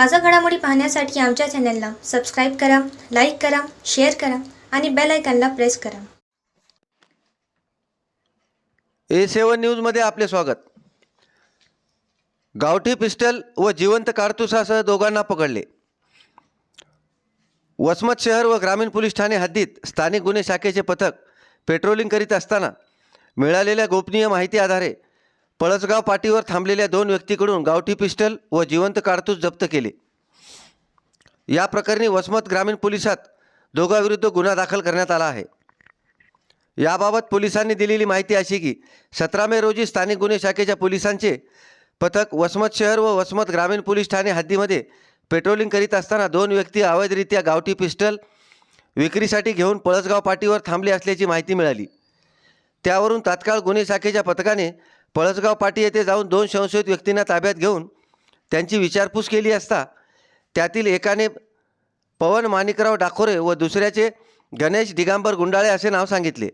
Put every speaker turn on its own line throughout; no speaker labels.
ताज्या घडामोडी पाहण्यासाठी आमच्या चॅनलला सबस्क्राईब करा लाईक करा शेअर करा आणि बेल आयकॉनला प्रेस करा.
ए सेवन न्यूजमध्ये आपले स्वागत. गावठी पिस्टल व जिवंत कारतुसासह दोघांना पकडले. वसमत शहर व ग्रामीण पोलीस ठाणे हद्दीत स्थानिक गुन्हे शाखेचे पथक पेट्रोलिंग करीत असताना मिळालेल्या गोपनीय माहिती आधारे पळसगाव पाटीवर थांबलेल्या दोन व्यक्तीकडून गावठी पिस्टल व जिवंत कारतूस जप्त केले. या प्रकरणी वसमत ग्रामीण पोलिसात दोघांविरुद्ध गुन्हा दाखल करण्यात आला आहे. याबाबत पोलिसांनी दिलेली माहिती अशी की सतरा मे रोजी स्थानिक गुन्हे शाखेच्या पोलिसांचे पथक वसमत शहर व वसमत ग्रामीण पोलीस ठाणे हद्दीमध्ये पेट्रोलिंग करीत असताना दोन व्यक्ती अवैधरित्या गावठी पिस्टल विक्रीसाठी घेऊन पळसगाव पाटीवर थांबले असल्याची माहिती मिळाली. त्यावरून तात्काळ गुन्हे शाखेच्या पथकाने पळसगाव पाटी येथे जाऊन दोन संशयित व्यक्तींना ताब्यात घेऊन त्यांची विचारपूस केली असता त्यातील एकाने पवन माणिकराव डाखोरे व दुसऱ्याचे गणेश दिगांबर गुंडाळे असे नाव सांगितले.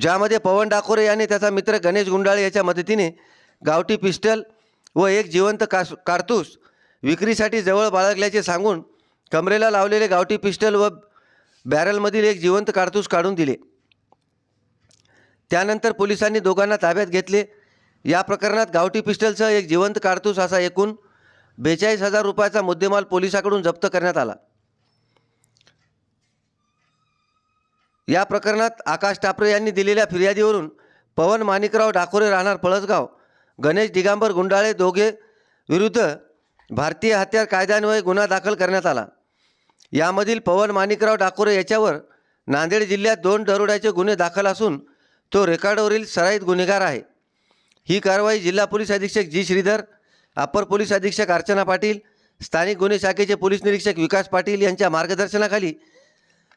ज्यामध्ये पवन डाकोरे याने त्याचा मित्र गणेश गुंडाळे याच्या मदतीने गावठी पिस्टल व एक जिवंत कास कारतूस विक्रीसाठी जवळ बाळगल्याचे सांगून कमरेला लावलेले गावठी पिस्टल व बॅरलमधील एक जिवंत कारतूस काढून दिले. त्यानंतर पोलिसांनी दोघांना ताब्यात घेतले. या प्रकरणात गावठी पिस्टलसह एक जिवंत कारतूस असा एकूण बेचाळीस हजार रुपयाचा मुद्देमाल पोलिसाकडून जप्त करण्यात आला. या प्रकरणात आकाश टापरे यांनी दिलेल्या फिर्यादीवरून पवन माणिकराव डाकोरे राहणार पळसगाव गणेश दिगांबर गुंडाळे दोघे विरुद्ध भारतीय हत्यार कायद्यान्वये गुन्हा दाखल करण्यात आला. यामधील पवन माणिकराव डाकोरे याच्यावर नांदेड जिल्ह्यात दोन दरोड्याचे गुन्हे दाखल असून तो रेकॉर्डवरील सराईत गुन्हेगार आहे. ही कारवाई जिल्हा पोलीस अधीक्षक जी. श्रीधर अपर पोलीस अधीक्षक अर्चना पाटील स्थानिक गुन्हे शाखेचे पोलीस निरीक्षक विकास पाटील यांच्या मार्गदर्शनाखाली.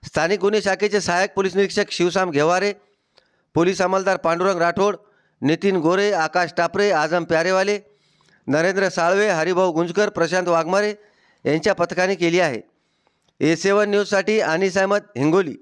स्थानिक गुन्हे शाखेचे सहाय्यक पोलीस निरीक्षक शिवसाम घेवारे पोलीस अंमलदार पांडुरंग राठोड नितीन गोरे आकाश टापरे आझम प्यारेवाले नरेंद्र साळवे हरिभाऊ गुंजकर प्रशांत वाघमारे यांच्या पथकाने केली आहे. ए सेवन न्यूजसाठी अनिस अहमद हिंगोली.